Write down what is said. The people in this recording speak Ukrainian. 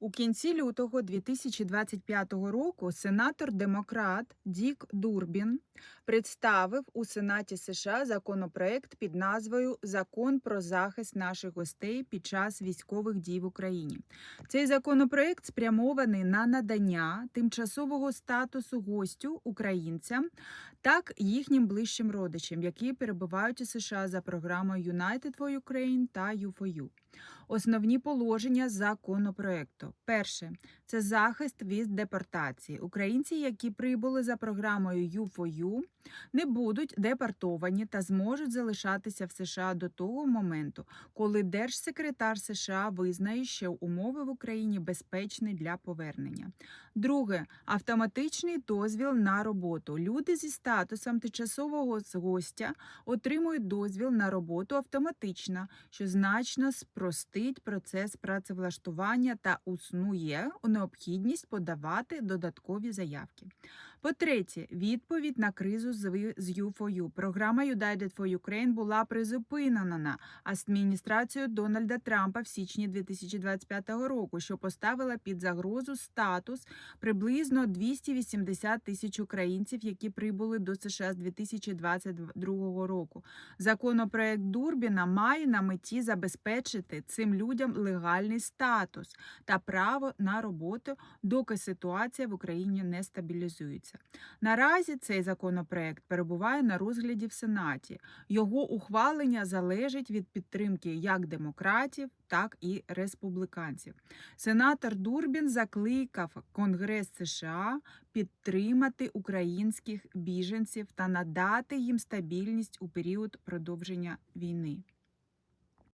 У кінці лютого 2025 року сенатор-демократ Дік Дурбін представив у Сенаті США законопроект під назвою Закон про захист наших гостей під час військових дій в Україні. Цей законопроект спрямований на надання тимчасового статусу гостю українцям, так їхнім ближчим родичам, які перебувають у США за програмою United for Ukraine та U4U. Основні положення законопроекту. Перше це захист від депортації. Українці, які прибули за програмою U4U, не будуть депортовані та зможуть залишатися в США до того моменту, коли держсекретар США визнає, що умови в Україні безпечні для повернення. Друге автоматичний дозвіл на роботу. Люди зі статусом тимчасового гостя отримують дозвіл на роботу автоматично, що значно спростить процес працевлаштування та уснує необхідність подавати додаткові заявки. По-третє, відповідь на кризу з ви- U4U. Програма United for Ukraine була призупинена адміністрацією Дональда Трампа в січні 2025 року, що поставила під загрозу статус приблизно 280 тисяч українців, які прибули до США з 2022 року. Законопроект Дурбіна має на меті забезпечити цим людям легальний статус та право на роботу, доки ситуація в Україні не стабілізується. Наразі цей законопроект перебуває на розгляді в Сенаті. Його ухвалення залежить від підтримки як демократів, так і республіканців. Сенатор Дурбін закликав Конгрес США підтримати українських біженців та надати їм стабільність у період продовження війни.